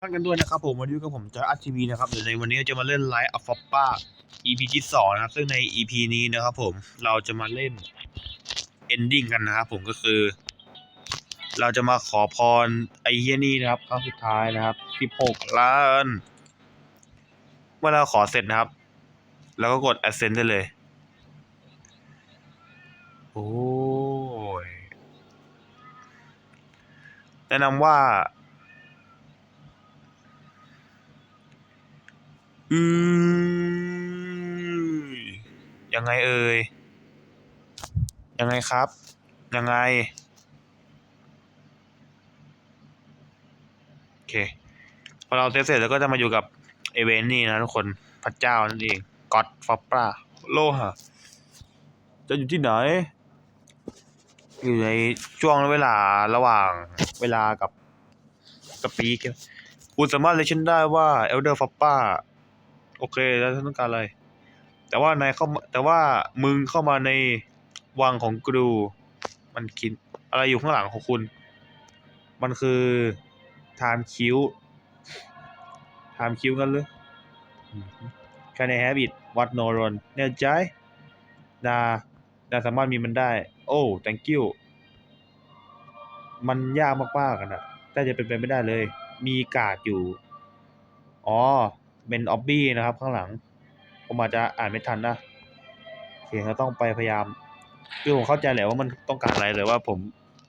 ท่านกันด้วยนะครับผมวันนี้ก็ผมจะอัดทีวีนะครับเดี๋ยวในวันนี้จะมาเล่นไลฟ์อัฟฟอปป้า EP ที่สองนะครับซึ่งใน EP นี้นะครับผมเราจะมาเล่น ending กันนะครับผมก็คือ เราจะมาขอพรไอเฮียนี่นะครับครั้งสุดท้ายนะครับ16ล้านเมื่อเราขอเสร็จนะครับ แล้วก็กด ascend ได้เลย โอ้ยแนะนำว่า อือยังไงเอ่ย ยังไงครับ ยังไง โอเค พอเราเซตเสร็จแล้วก็จะมาอยู่กับเอเวนนี่นะทุกคน พระเจ้านั่นเองก็อดฟอปปราโลหะ จะอยู่ที่ไหน อยู่ในช่วงเวลาระหว่างเวลากับสปีกคุณสามารถเลชันได้ว่าเอลเดอร์ฟอปปา โอเคแล้วท่านต้องการอะไร แต่ว่านายเข้ามาแต่ว่ามึงเข้ามาในวังของกรู มันคิดอะไรอยู่ข้างหลังของคุณ มันคือไทม์คิวไทม์คิวกันเลยแค่ในแฮบิตวัดโนรอนแน่ใจดาดาสามารถมีมันได้ โอ้ thank you มันยากมากๆกันนะแต่จะเป็นไปไม่ได้เลย มีกาดอยู่ อ๋อ เป็นออบบี้นะครับ ข้างหลัง ผมอาจจะอ่านไม่ทันนะโอเคเราต้องไปพยายามคือผมเข้าใจแหละว่ามันต้องการอะไรเลยว่าผม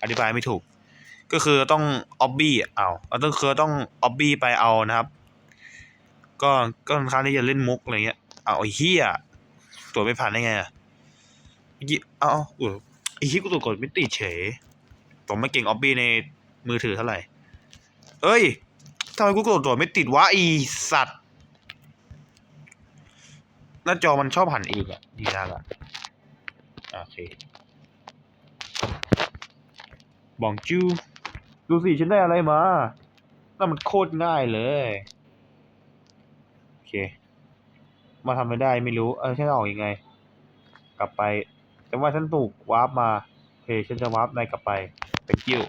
อธิบายไม่ถูก ก็คือต้องออบบี้เอาเราต้องคือต้องออบบี้ไปเอานะครับ ก็ก็ค่อนข้างที่จะเล่นมุกอะไรเงี้ยเอาไอ้เฮียตัวไม่ผ่านได้ไงอะเมื่อกี้เอาเอาเอไอ้เฮียกูตัวกดไม่ติดเฉยผมไม่เก่งออบบี้ในมือถือเท่าไหร่เอ้ยทำไมกูกดตัวไม่ติดวะไอีสัตว์ หน้าจอมันชอบหันเองอะดีนะละโอเคบองจูดูสิฉันได้อะไรมานั่นมันโคตรง่ายเลย โอเค มาทำไม่ได้ไม่รู้ เออฉันจะออกยังไง กลับไป แต่ว่าฉันถูกวาร์ปมา โอเค ฉันจะวาร์ปในกลับไป thank you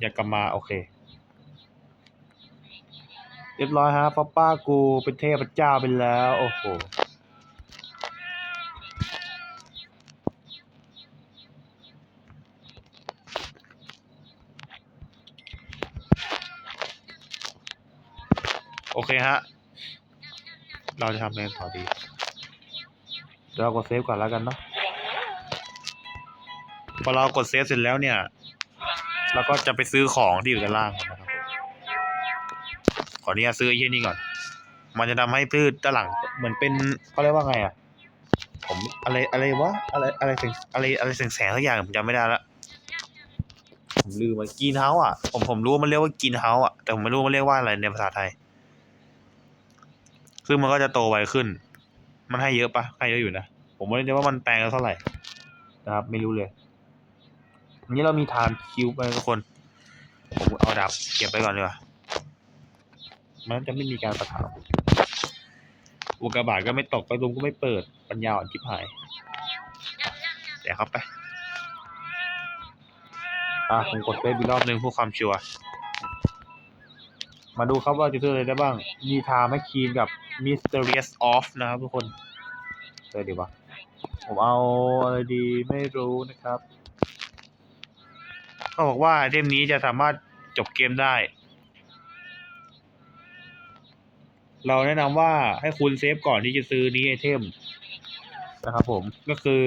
อยากกลับมา โอเค รียบร้อยฮะป้าป้ากูเป็นเทพเจ้าไปแล้ว โอ้โหโอเคฮะ เราจะทำเองต่อดี เรากดเซฟก่อนแล้วกันเนาะ พอเรากดเซฟเสร็จแล้วเนี่ย เราก็จะไปซื้อของที่อยู่ด้านล่างนะครับ ออนุญาตซื้อไอ้ที่นี่ก่อน มันจะทำให้พืชด้านหลังเหมือนเป็นเขาเรียกว่าไงอะ ผมอะไรอะไรวะอะไรอะไรแสงอะไรอะไรแสงแสงสักอย่างผมจำไม่ได้ละผมลืมมันกินเฮาอะ ผมผมรู้ว่ามันเรียกว่ากินเฮาอะแต่ผมไม่รู้มันเรียกว่าอะไรในภาษาไทย ซึ่งมันก็จะโตไวขึ้น มันให้เยอะปะให้เยอะอยู่นะผมไม่รู้ว่ามันแปลงแล้วเท่าไหร่นะครับ ไม่รู้เลยนนี้เรามีทานคิวไปทุกคน ผมเอาดับเก็บไปก่อนดีกว่า มันจะไม่มีการประทะอุกกาบาตก็ไม่ตกประตูก็ไม่เปิด ปัญญาอ่อนชิบหาย เดี๋ยวเข้าไป อะผมกดเฟซอีกรอบหนึ่งเพื่อความชัวร์ มาดูครับว่าจะซื้ออะไรได้บ้าง มีทาแมคคีนกับ Mysterious Off นะครับทุกคนเลยดีวะผมเอาอะไรดีไม่รู้นะครับ เขาบอกว่าเทมนี้จะสามารถจบเกมได้ เราแนะนำว่าให้คุณเซฟก่อนที่จะซื้อนี้ไอเทมนะครับผมก็คือ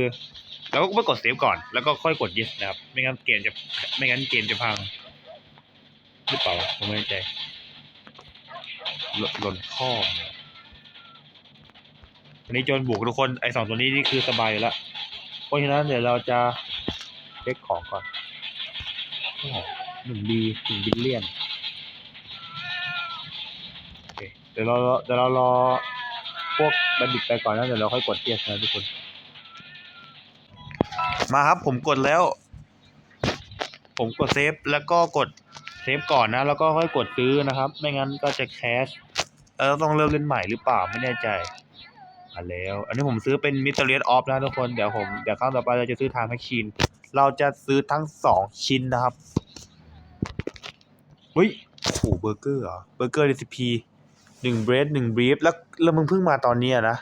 เราก็ไม่กดเซฟก่อนแล้วก็ค่อยกด yes นะครับ ไม่งั้นเกมจะไม่งั้นเกมจะพังหรือเปล่าวะผมไม่แน่ใจหล่นหล่นข้อเนี่ยอันนี้โจนบุกทุกคนไอสองตัวนี้นี่คือสบายอยู่แล้วเพราะฉะนั้นเดี๋ยวเราจะเช็คของก่อนโอ้โหหนึ่งบีหนึ่งบิลเลียน โอ เดี๋ยวเราเดี๋ยวเรารอพวกบัณฑิตไปก่อนนะเดี๋ยวเราค่อยกดเทียสนะทุกคน มาครับผมกดแล้ว ผมกดเซฟแล้วก็กดเซฟก่อนนะ แล้วก็ค่อยกดซื้อนะครับ ไม่งั้นก็จะแคชแล้วต้องเริ่มเล่นใหม่หรือเปล่าไม่แน่ใจมาแล้ว อันนี้ผมซื้อเป็นมิสเตอร์เลียออฟนะทุกคนเดี๋ยวผมเดี๋ยวครั้งต่อไปเราจะซื้อทางแมชชีนเราจะซื้อทั้งสองชิ้นนะครับเฮ้ยโอ้เบอร์เกอร์เหรอเบอร์เกอร์เรซิปี หนึ่งเบรดหนึ่งบรีฟแล้วแล้วมึงเพิ่งมาตอนนี้นะ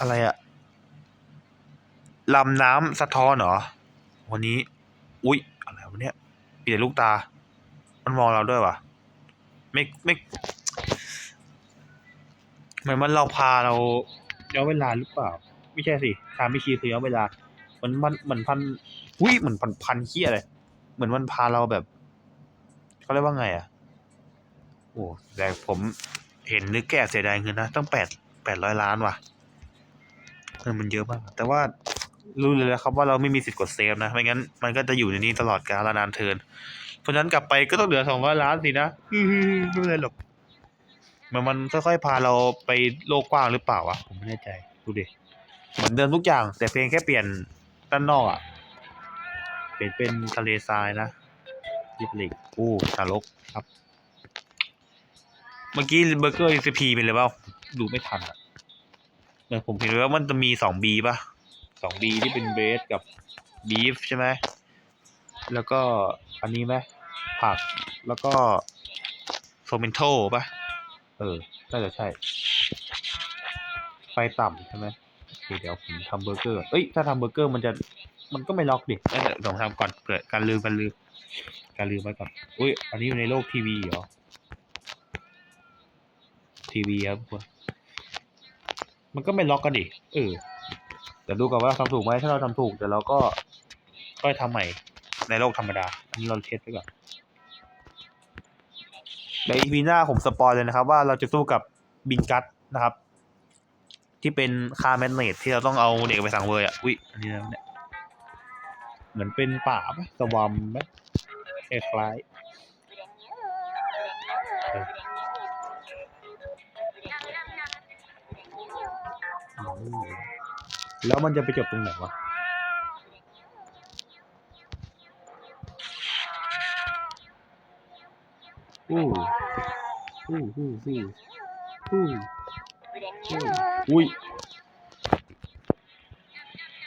อะไรอะลำน้ำสะท้อนเหรอ วันนี้ อุ๊ย อะไรวะเนี่ยปลี่ลูกตา มันมองเราด้วยวะไม่ไม่เหมือนมันเราพาเราย้อนเวลาหรือเปล่า ไม่ใช่สิทางไม่คีคือย้อนเวลา มันมันเหมือนพันอุ้ยเหมือนพันพันเขี้ยอะไร เหมือนมันพาเราแบบเขาเรียกว่าไงอะ โอ้แต่ผมเห็นนึกแก่เสียดายเงินนะตั้งแปดแปดร้อยล้านว่ะเงินมันเยอะมาก แต่ว่ารู้เลยแล้วครับว่าเราไม่มีสิทธิ์กดเซฟนะ ไม่งั้นมันก็จะอยู่ในนี้ตลอดกาลนานเทิน เพราะฉะนั้นกลับไปก็ต้องเหลือสองร้อยล้านสินะไม่เป็นไรหรอก มันมันค่อยๆพาเราไปโลกกว้างหรือเปล่าวะ ผมไม่แน่ใจ ดูดิ เหมือนเดิมทุกอย่าง แต่เพียงแค่เปลี่ยนด้านนอกอะ เปลี่ยนเป็นทะเลทรายนะยิบลิกอู้ทารกครับ มื่อกี้เบอร์เกอร์ ECP เป็นเลยเปล่าดูไม่ทันอะเออผมเห็นว่ามันจะมีสองบีป่ะสองบีที่เป็นเบสกับบีฟใช่ไหมแล้วก็อันนี้ไหมผักแล้วก็โซเมนโทป่ะ เออ น่าจะใช่ ไฟต่ำใช่ไหมโอเคเดี๋ยวผมทำเบอร์เกอร์ เอ้ย ถ้าทำเบอร์เกอร์มันจะ มันก็ไม่ล็อกดิเอ้ยเดี๋ยวผมทำก่อนเผื่อการลืมการลืม การลืมไว้ก่อน อุ้ย อันนี้อยู่ในโลกทีวีเหรอ ทีวีครับทุกคนมันก็ไม่ล็อกกันดิเออแต่ดูก่อนว่าทำถูกไหมถ้าเราทำถูกเดี๋ยวเราก็ก็ทำใหม่ในโลกธรรมดา อันนี้เราเทสไปก่อนใน EP หน้าผมสปอยเลยนะครับ ว่าเราจะสู้กับบินกัตนะครับ ที่เป็นคาแมนเนตที่เราต้องเอาเด็กไปสั่งเวยอะอุ้ยอันนี้นะเนี่ยเหมือนเป็นป่าปะสวัมไหมคล้ายๆ แล้วมันจะไปจบตรงไหนวะอู้อู้อู้อู้อู้อู้อุ้ย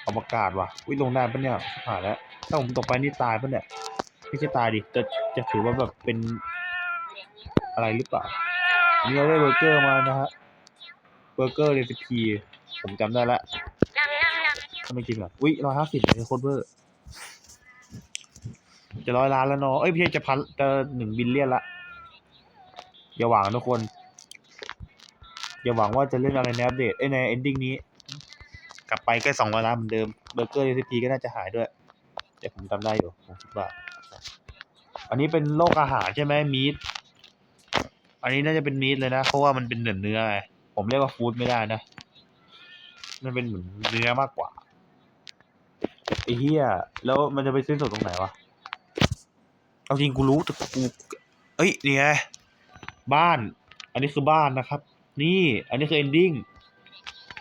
อวกาศว่ะ อุ้ยลงได้ปะเนี่ยผ่านแล้ว ถ้าผมตกไปนี่ตายปะเนี่ย ไม่ใช่ตายดิจะจะถือว่าแบบเป็นอะไรหรือเปล่าอันนี่เราได้เบอร์เกอร์มานะฮะ เบอร์เกอร์เรซิปีผมจำได้ละถ้า ไม่จริงหรออุ้ยร้อยห้าสิบเลยโคตรเบอร์ จะร้อยล้านแล้วเนาะ เอ้ยพี่จะพันจะหนึ่งบิลเลียนละ อย่าหวังทุกคน อย่าหวังว่าจะเล่นอะไรในอัปเดตเอ้ยในเอนดิ้งนี้ กลับไปใกล้สองร้อยล้านเหมือนเดิม เบอร์เกอร์เรซิปีก็น่าจะหายด้วย แต่ผมจำได้อยู่ผมคิดว่า อันนี้เป็นโรคอาหารใช่ไหมมีดอันนี้น่าจะเป็นมีดเลยนะ เพราะว่ามันเป็นเนื้อเนื้อผมเรียกว่าฟู้ดไม่ได้นะ มันเป็นเหมือนเนื้อมากกว่า อ้เหี้ยแล้วมันจะไปสิ้นสุดตรงไหนวะเอาจริงกูรู้แต่กูเอ้ยนี่ไงบ้าน อันนี้คือบ้านนะครับ นี่ อันนี้คือ ending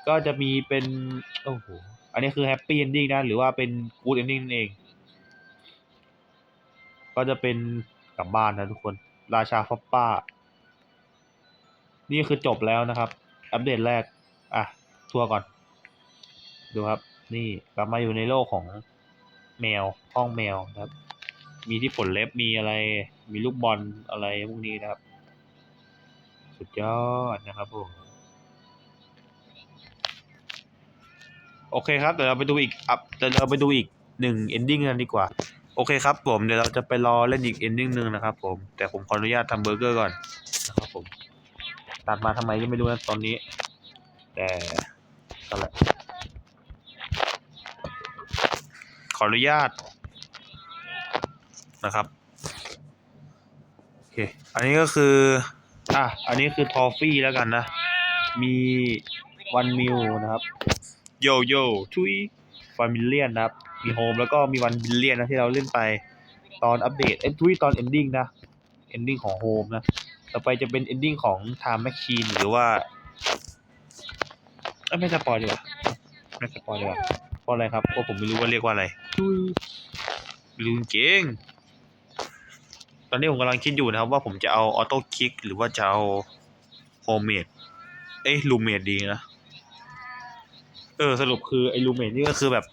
ก็จะมีเป็นโอ้โหอันนี้คือ happy ending นะหรือว่าเป็น good ending นั่นเอง ก็จะเป็นกลับบ้านนะทุกคน ราชาฟอปป้า นี่คือจบแล้วนะครับ อัปเดตแรก อะ ทัวร์ก่อน ดูครับ นี่กลับมาอยู่ในโลกของแมวห้องแมวนะครับ มีที่ฝนเล็บมีอะไร มีลูกบอลอะไรพวกนี้นะครับ สุดยอดนะครับผมโอเคครับเดี๋ยวเราไปดูอีกอัพเดี๋ยวเราไปดูอีกหนึ่งเอนดิ้งกันดีกว่า โอเคครับผมเดี๋ยวเราจะไปรอเล่นอีกเอนดิ้งหนึ่งนะครับผมแต่ผมขออนุญาตทำเบอร์เกอร์ก่อนนะครับผมตัดมาทำไมก็ไม่รู้นะตอนนี้ แต่ก็แหละ ออนุญาตนะครับโอเคอันนี้ก็คืออะอันนี้คือทอฟฟี่แล้วกันนะ มีวันมิวนะครับโยโย่ทุยวันบิลเลียนนะครับ มีโฮมแล้วก็มีวันบิลเลียนนะที่เราเล่นไปตอนอัปเดตเอ้ทุยตอนเอนดิ้งนะเอนดิ้งของโฮมนะต่อไปจะเป็นเอนดิ้งของ Time Machine หรือว่าเอ้ยไม่สปอยดีกว่าไม่สปอยดีกว่าเพราะอะไรครับเพราะผมไม่รู้ว่าเรียกว่าอะไร ทุยไม่รู้จริงตอนนี้ผมกำลังคิดอยู่นะครับว่าผมจะเอาออโต้คิกหรือว่าจะเอาโฮเมดเอ้ยลูเมดดีนะ เออ สรุปคือไอ้ลูเมดนี่ก็คือแบบ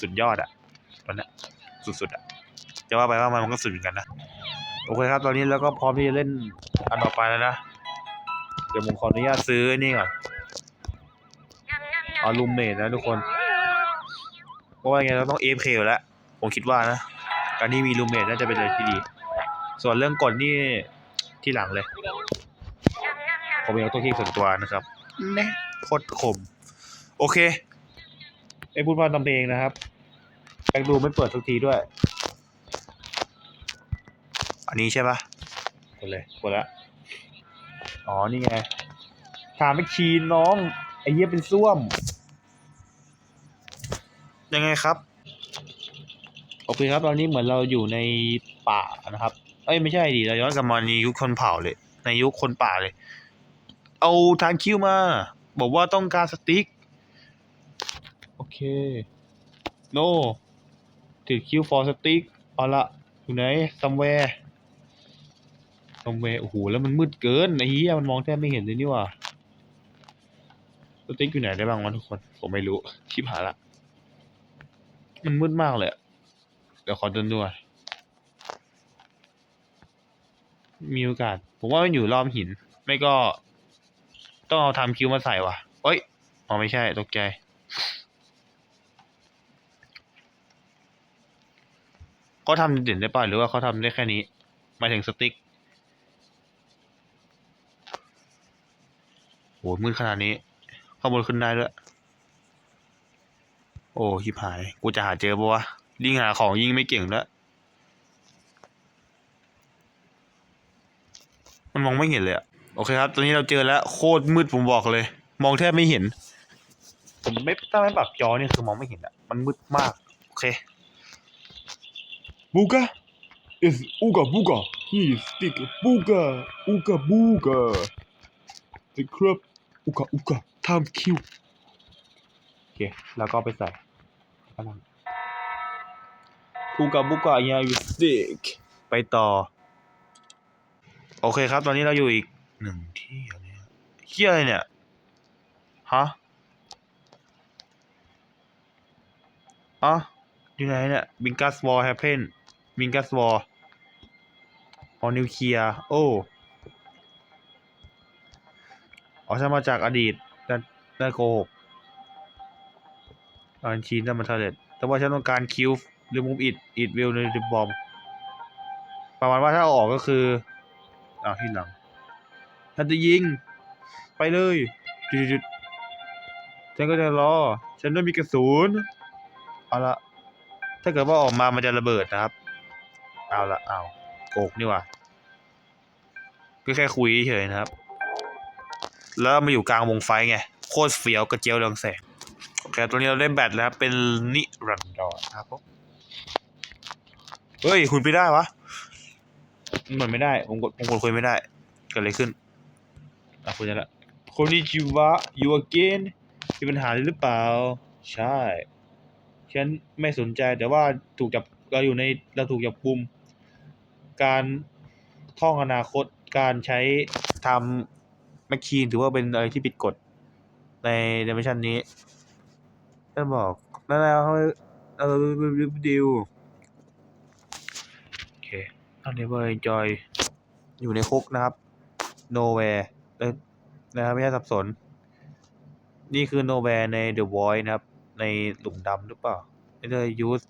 สุดยอดอะมันอะสุดๆอะจะว่าไปว่ามันก็สุดเหมือนกันนะ โอเคครับ ตอนนี้เราก็พร้อมที่จะเล่นอันต่อไปแล้วนะ เดี๋ยวผมขออนุญาตซื้อนี่ก่อนเอาลูเมดนะทุกคน เพราะว่าไงเราต้องเอฟเคอยู่แล้ว ผมคิดว่านะ การที่มีลูมเมดน่าจะเป็นอะไรที่ดี ส่วนเรื่องกดนี่ที่หลังเลย ผมยังต้องที่ส่วนตัวนะครับแน่โคตรขมโอเคไอ้พูดพาทำเพลงนะครับแบ็กดูไม่เปิดสักทีด้วย อันนี้ใช่ปะกดเลยกดละอ๋อ นี่ไงถามไม่ชีนน้อง ไอ้เหี้ยเป็นส้วม ยังไงครับ โอเคครับ ตอนนี้เหมือนเราอยู่ในป่านะครับ เอ้ยไม่ใช่ดิเราย้อนกลับมาในยุคคนเผ่าเลย ในยุคคนป่าเลย เอาทางคิวมา บอกว่าต้องการสติ๊ก โอเค no ติดคิว for สติ๊กเอาละอยู่ไหน somewhere somewhere โอ้โหแล้วมันมืดเกินไอ้เหี้ยมันมองแทบไม่เห็นเลยนี่ว่าสติ๊กอยู่ไหนได้บ้างวะทุกคน ผมไม่รู้ชิบหายละ มันมืดมากเลยเดี๋ยวขอเดินดูก่อนมีโอกาส ผมว่ามันอยู่รอบหิน ไม่ก็ ต้องเอาทำคิวมาใส่ว่ะเอ้ยอ๋อไม่ใช่ ตกใจ เขาทำเด่นได้ป่ะหรือว่าเขาทำได้แค่นี้หมายถึงสติ๊กโอ้มืดขนาดนี้ข้างบนขึ้นได้ด้วย โอ้หิบหาย กูจะหาเจอปะวะยิ่งหาของยิ่งไม่เก่งด้วยมันมองไม่เห็นเลยอะโอเคครับ ตอนนี้เราเจอแล้ว โคตรมืดผมบอกเลย มองแทบไม่เห็น ผมไม่ถ้าไม่ปรับจอนี่คือมองไม่เห็นอะมันมืดมาก โอเค Booga is Ooga Booga. He is stick Booga Ooga Booga. The crab Ooga Ooga time kill. โอเค แล้วก็ไปใส่ กำลังคูกับบุกกะยาวิสติกไปต่อ โอเคครับ ตอนนี้เราอยู่อีกหนึ่งที่อันเนี้ยเฮียอะไรเนี่ย ฮะอ๋ออยู่ไหนเนี่ยบิงกัสวอลแฮปเพนบิงกัสวอลออนิวเคลียโอ้อ๋อฉันมาจากอดีตนั่นนั่นโกหก การชีนนั่นมันทเลตแต่ว่าฉันต้องการคิวหรือมุมอิดอิดวิลในดิบอมประมาณว่าถ้าเอาออกก็คืออ้าวที่หลังฉันจะยิง ไปเลยจุดๆฉันก็จะรอ ฉันไม่มีกระสุนเอาละถ้าเกิดว่าออกมามันจะระเบิดนะครับ เอาละเอาโกกนี่หว่าก็แค่คุยเฉยนะครับ แล้วมาอยู่กลางวงไฟไง โคตรเฟี้ยวกระเจียวเรืองแสง โอเคตัวนี้เราได้แบตแล้วเป็นนิรันดรนะครับผมเฮ้ยคุณไปได้วะเหมือนไม่ได้ผมกดผมกดคุยไม่ได้เกิดอะไรขึ้นอะคุยได้ละคนนี้จิวะ you again มีปัญหาหรือเปล่า ใช่ ฉันไม่สนใจแต่ว่าถูกจับเราอยู่ในเราถูกจับกุม การท่องอนาคตการใช้ทำแมชชีนถือว่าเป็นอะไรที่ผิดกฎในดิเมชันนี้ ก็บอกนั่นแล้วเขาเออดิวโอเคตอนนี้เบอร์จอยอยู่ในคุกนะครับ nowhere เอ้ยนะครับไม่ใช่สับสน นี่คือ nowhere ใน the void นะครับ ในหลุมดำหรือเปล่าไม่ได้ use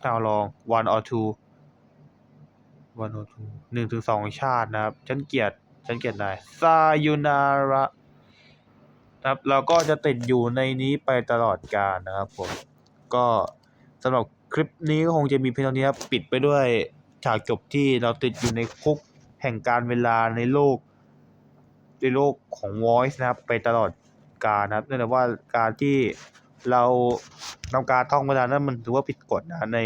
เอาลอง one or two one or two หนึ่งถึงสองชาตินะครับ ฉันเกลียดฉันเกลียดนาย sayonara นะครับเราก็จะติดอยู่ในนี้ไปตลอดกาลนะครับผมก็สำหรับคลิปนี้ก็คงจะมีเพียงเท่านี้ครับปิดไปด้วยฉากจบที่เราติดอยู่ในคุกแห่งการเวลาในโลก ในโลกของ Voice นะครับไปตลอดกาลนะครับเนื่องจากว่าการที่เราทำการท่องเวลานั้นมันถือว่าผิดกฎนะใน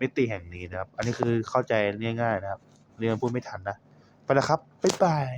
มิติแห่งนี้นะครับ อันนี้คือเข้าใจง่ายๆนะครับ เรียนพูดไม่ทันนะ ไปแล้วครับ บ๊ายบาย